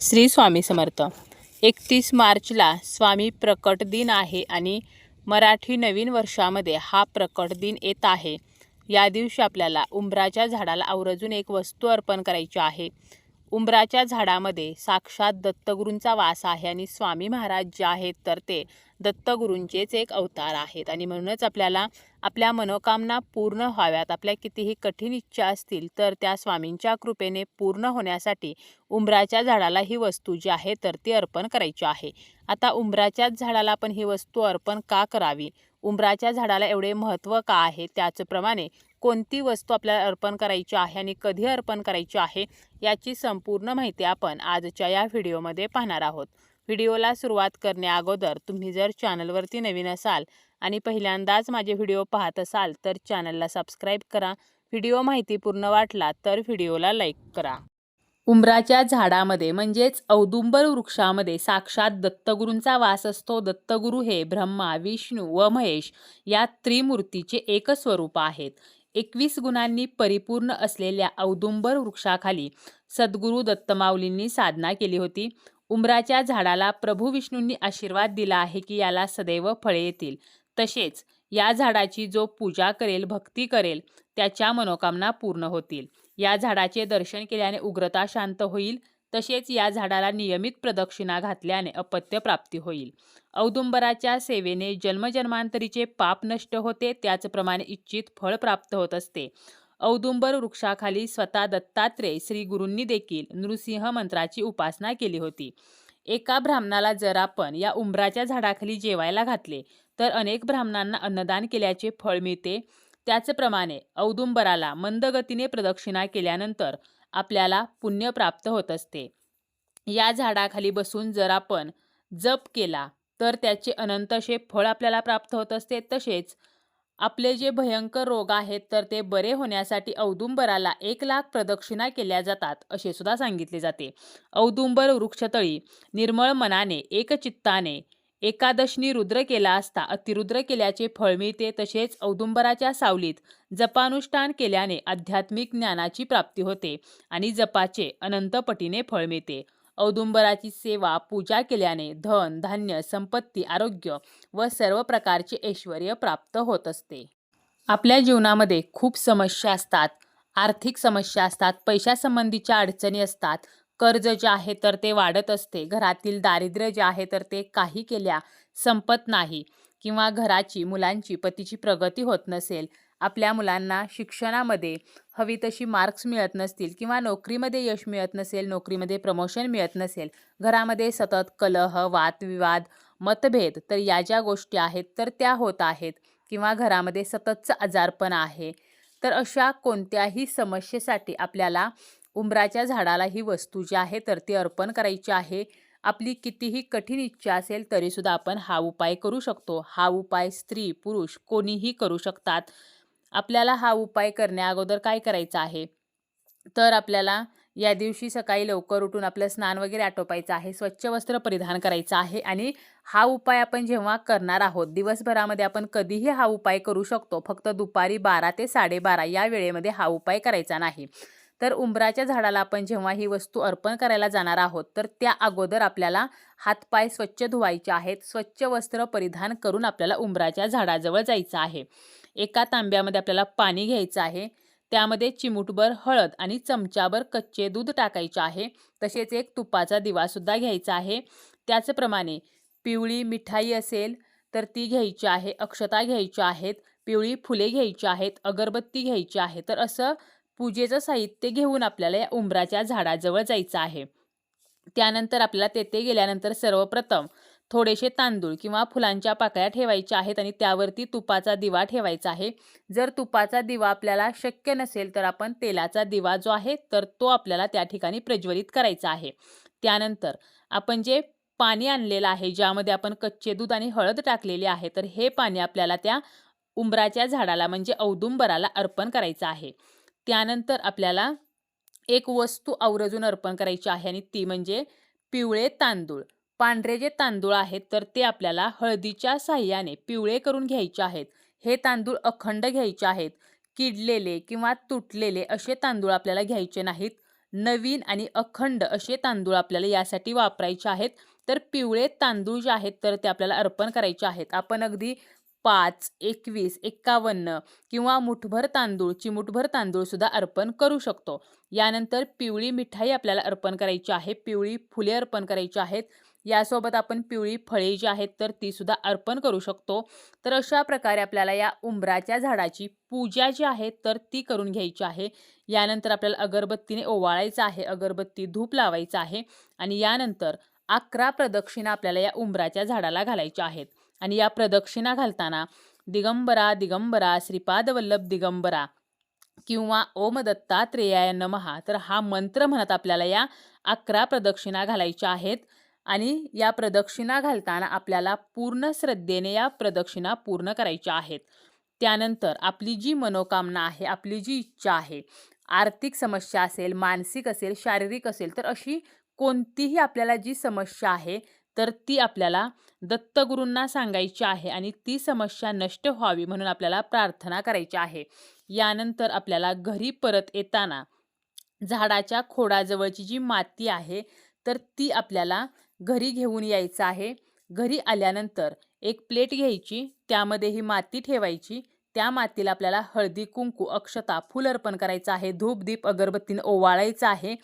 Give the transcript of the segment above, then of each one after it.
श्री स्वामी समर्थ. एकतीस मार्चला स्वामी प्रकट दिन आहे आणि मराठी नवीन वर्षामध्ये हा प्रकट दिन येत आहे. या दिवशी आपल्याला उंबराच्या झाडाला आवर्जून एक वस्तू अर्पण करायची आहे. उंबराच्या झाडामध्ये साक्षात दत्तगुरूंचा वास आहे आणि स्वामी महाराज जे आहेत तर ते दत्तगुरूंचेच एक अवतार आहेत. आणि म्हणूनच आपल्याला आपल्या मनोकामना पूर्ण व्हाव्यात. आपल्या कितीही कठीण इच्छा असतील तर त्या स्वामींच्या कृपेने पूर्ण होण्यासाठी उंबराच्या झाडाला ही वस्तू जी आहे तर ती अर्पण करायची आहे. आता उंबराच्याच झाडाला आपण ही वस्तू अर्पण का करावी? उंबराच्या झाडाला एवढे महत्त्व का आहे? त्याचप्रमाणे कोणती वस्तू आपल्याला अर्पण करायची आहे आणि कधी अर्पण करायची आहे याची संपूर्ण माहिती आपण आजच्या या व्हिडिओमध्ये पाहणार आहोत. व्हिडिओला सुरुवात करण्याअगोदर तुम्ही जर चॅनलवरती नवीन असाल आणि पहिल्यांदाच माझे व्हिडिओ पाहत असाल तर चॅनलला सबस्क्राईब करा. व्हिडिओ माहितीपूर्ण वाटला तर व्हिडिओला लाईक करा. उंबराच्या झाडामध्ये म्हणजेच औदुंबर वृक्षामध्ये साक्षात दत्तगुरूंचा वास असतो. दत्तगुरू हे ब्रह्मा विष्णू व महेश या त्रिमूर्तीचे एक स्वरूप आहेत. एकवीस गुणांनी परिपूर्ण असलेल्या औदुंबर वृक्षाखाली सद्गुरू दत्तमाऊलींनी साधना केली होती. उंबराच्या झाडाला प्रभू विष्णूंनी आशीर्वाद दिला आहे की याला सदैव फळे येतील. तसेच या झाडाची जो पूजा करेल भक्ती करेल त्याच्या मनोकामना पूर्ण होतील. या झाडाचे दर्शन केल्याने उग्रता शांत होईल. तसेच या झाडाला नियमित प्रदक्षिणा घातल्याने अपत्य प्राप्ती होईल. औदुंबराच्या सेवेने जन्मजन्मांतरीचे पाप नष्ट होते त्याचप्रमाणे इच्छित फळ प्राप्त होत असते. औदुंबर वृक्षाखाली स्वतः दत्तात्रेय श्री गुरूंनी देखील नृसिंह मंत्राची उपासना केली होती. एका ब्राह्मणाला जर आपण या उंबराच्या झाडाखाली जेवायला घातले तर अनेक ब्राह्मणांना अन्नदान केल्याचे फळ मिळते. त्याचप्रमाणे औदुंबराला मंदगतीने प्रदक्षिणा केल्यानंतर आपल्याला पुण्य प्राप्त होत असते. या झाडाखाली बसून जर आपण जप केला तर त्याचे अनंत असे फळ आपल्याला प्राप्त होत असते. तसेच आपले जे भयंकर रोग आहेत तर ते बरे होण्यासाठी औदुंबराला एक लाख प्रदक्षिणा केल्या जातात असे सुद्धा सांगितले जाते. औदुंबर वृक्षतळी निर्मळ मनाने एकचित्ताने एकादशनी रुद्र केला असता अतिरुद्र केल्याचे फळ मिळते तसेच औदुंबराच्या सावलीत जपानुष्ठान केल्याने आध्यात्मिक ज्ञानाची प्राप्ती होते आणि जपाचे अनंतपटीने फळ मिळते. औदुंबराची सेवा पूजा केल्याने धन धान्य संपत्ती आरोग्य व सर्व प्रकारचे ऐश्वर प्राप्त होत असते. आपल्या जीवनामध्ये खूप समस्या असतात. आर्थिक समस्या असतात. पैशासंबंधीच्या अडचणी असतात. कर्ज जे आहे तर ते वाढत असते. घरातील दारिद्र्य जे आहे तर ते काही केल्या संपत नाही किंवा घराची मुलांची पतीची प्रगती होत नसेल. आपल्या मुलांना शिक्षणामध्ये हवी तशी मार्क्स मिळत नसतील किंवा नोकरीमध्ये यश मिळत नसेल नोकरीमध्ये प्रमोशन मिळत नसेल घरामध्ये सतत कलह वादविवाद मतभेद तर या ज्या गोष्टी आहेत तर त्या होत आहेत किंवा घरामध्ये सततचं आजारपण आहे. तर अशा कोणत्याही समस्येसाठी आपल्याला उंबराच्या झाडाला ही वस्तू जी आहे तर ती अर्पण करायची आहे. आपली कितीही कठीण इच्छा असेल तरीसुद्धा आपण हा उपाय करू शकतो. हा उपाय स्त्री पुरुष कोणीही करू शकतात. आपल्याला हा उपाय करण्या अगोदर काय करायचं आहे? तर आपल्याला या दिवशी सकाळी लवकर उठून आपलं स्नान वगैरे आटोपायचं आहे स्वच्छ वस्त्र परिधान करायचं आहे आणि हा उपाय आपण जेव्हा करणार आहोत दिवसभरामध्ये आपण कधीही हा उपाय करू शकतो. फक्त दुपारी बारा ते साडेबारा या वेळेमध्ये हा उपाय करायचा नाही. तर उंबराच्या झाडाला आपण जेव्हा ही वस्तू अर्पण करायला जाणार आहोत तर त्या अगोदर आपल्याला हातपाय स्वच्छ धुवायचे आहेत. स्वच्छ वस्त्र परिधान करून आपल्याला उंबराच्या झाडाजवळ जायचं आहे. एका तांब्यामध्ये आपल्याला पाणी घ्यायचं आहे. त्यामध्ये चिमूटभर हळद आणि चमचाभर कच्चे दूध टाकायचे आहे. तसेच एक तुपाचा दिवासुद्धा घ्यायचा आहे. त्याचप्रमाणे पिवळी मिठाई असेल तर ती घ्यायची आहे. अक्षता घ्यायच्या आहेत. पिवळी फुले घ्यायची आहेत. अगरबत्ती घ्यायची आहे. तर असं पूजेचं साहित्य घेऊन आपल्याला या उंबराच्या झाडाजवळ जायचं आहे. त्यानंतर आपल्याला तेथे गेल्यानंतर सर्वप्रथम थोडेसे तांदूळ किंवा फुलांच्या पाकळ्या ठेवायच्या आहेत आणि त्यावरती तुपाचा दिवा ठेवायचा आहे. जर तुपाचा दिवा आपल्याला शक्य नसेल तर आपण तेलाचा दिवा जो आहे तर तो आपल्याला त्या ठिकाणी प्रज्वलित करायचा आहे. त्यानंतर आपण जे पाणी आणलेलं आहे ज्यामध्ये आपण कच्चे दूध आणि हळद टाकलेली आहे तर हे पाणी आपल्याला त्या उंबराच्या झाडाला म्हणजे औदुंबराला अर्पण करायचं आहे. त्यानंतर आपल्याला एक वस्तू आवर्जून अर्पण करायची आहे आणि ती म्हणजे पिवळे तांदूळ. पांढरे जे तांदूळ आहेत तर ते आपल्याला हळदीच्या साह्याने पिवळे करून घ्यायचे आहेत. हे तांदूळ अखंड घ्यायचे आहेत. किडलेले किंवा तुटलेले असे तांदूळ आपल्याला घ्यायचे नाहीत. नवीन आणि अखंड असे तांदूळ आपल्याला यासाठी वापरायचे आहेत. तर पिवळे तांदूळ जे आहेत तर ते आपल्याला अर्पण करायचे आहेत. आपण अगदी पाच एकवीस एक्कावन्न किंवा मुठभर तांदूळ चिमुठभर तांदूळ सुद्धा अर्पण करू शकतो. यानंतर पिवळी मिठाई आपल्याला अर्पण करायची आहे. पिवळी फुले अर्पण करायची आहेत. यासोबत आपण पिवळी फळे जी आहेत तर ती सुद्धा अर्पण करू शकतो. तर अशा प्रकारे आपल्याला या उंबराच्या झाडाची पूजा जी आहे तर ती करून घ्यायची आहे. यानंतर आपल्याला अगरबत्तीने ओवाळायचं आहे. अगरबत्ती धूप लावायचं आहे. आणि यानंतर अकरा प्रदक्षिणा आपल्याला या उंबराच्या झाडाला घालायच्या आहेत. आणि या प्रदक्षिणा घालताना दिगंबरा दिगंबरा श्रीपादवल्लभ दिगंबरा किंवा ओम दत्तात्रेयाय नमहा तर हा मंत्र म्हणत आपल्याला या अकरा प्रदक्षिणा घालायच्या आहेत. आणि या प्रदक्षिणा घालताना आपल्याला पूर्ण श्रद्धेने या प्रदक्षिणा पूर्ण करायच्या आहेत. त्यानंतर आपली जी मनोकामना आहे आपली जी इच्छा आहे आर्थिक समस्या असेल मानसिक असेल शारीरिक असेल तर अशी कोणतीही आपल्याला जी समस्या आहे तर ती आपल्याला दत्तगुरूंना सांगायची आहे आणि ती समस्या नष्ट व्हावी म्हणून आपल्याला प्रार्थना करायची आहे. यानंतर आपल्याला घरी परत येताना झाडाच्या खोडाजवळची जी माती आहे तर ती आपल्याला घरी घेऊन यायचं आहे. घरी आल्यानंतर एक प्लेट घ्यायची त्यामध्ये ही माती ठेवायची. त्या मातीला आपल्याला हळदी कुंकू अक्षता फुल अर्पण करायचं आहे. धूप दीप अगरबत्तीनं ओवाळायचं आहे.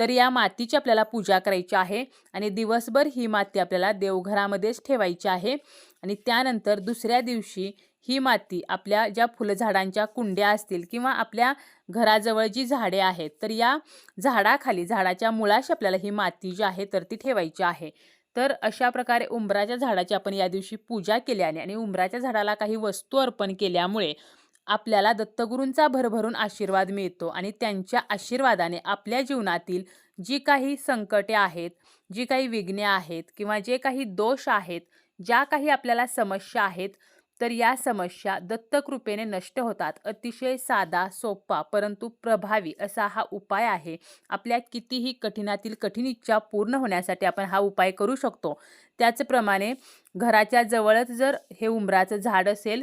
तर या मातीची आपल्याला पूजा करायची आहे आणि दिवसभर ही माती आपल्याला देवघरामध्येच ठेवायची आहे. आणि त्यानंतर दुसऱ्या दिवशी ही माती आपल्या ज्या फुलझाडांच्या कुंड्या असतील किंवा आपल्या घराजवळ जी झाडे आहेत तर या झाडाखाली झाडाच्या मुळाशी आपल्याला ही माती जी आहे तर ती ठेवायची आहे. तर अशा प्रकारे उंबराच्या झाडाची आपण या दिवशी पूजा केल्याने आणि उंबराच्या झाडाला काही वस्तू अर्पण केल्यामुळे आपल्याला दत्तगुरूंचा भरभरून आशीर्वाद मिळतो आणि त्यांच्या आशीर्वादाने आपल्या जीवनातील जी काही संकटे आहेत जी काही विघ्ने आहेत किंवा जे काही दोष आहेत ज्या काही आपल्याला समस्या आहेत तर या समस्या दत्तकृपेने नष्ट होतात. अतिशय साधा सोपा परंतु प्रभावी असा हा उपाय आहे. आपल्या कितीही कठीणातील कठीण इच्छा पूर्ण होण्यासाठी आपण हा उपाय करू शकतो. त्याचप्रमाणे घराच्या जवळच जर हे उंबराचं झाड असेल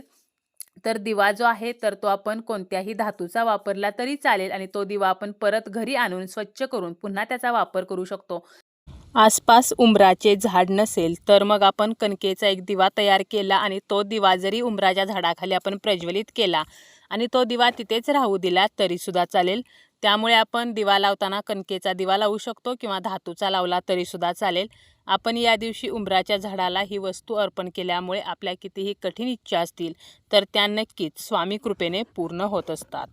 तर दिवा जो आहे तर तो आपण कोणत्याही धातूचा वापरला तरी चालेल आणि तो दिवा आपण परत घरी आणून स्वच्छ करून पुन्हा त्याचा वापर करू शकतो. आसपास उंबराचे झाड नसेल तर मग आपण कणकेचा एक दिवा तयार केला आणि तो दिवा जरी उंबराच्या झाडाखाली आपण प्रज्वलित केला आणि तो दिवा तिथेच राहू दिला तरीसुद्धा चालेल. त्यामुळे आपण दिवा लावताना कणकेचा दिवा लावू शकतो किंवा धातूचा लावला तरीसुद्धा चालेल. आपण या दिवशी उंबराच्या झाडाला ही वस्तू अर्पण केल्यामुळे आपल्या कितीही कठीण इच्छा असतील तर त्या नक्कीच स्वामी कृपेने पूर्ण होत असतात.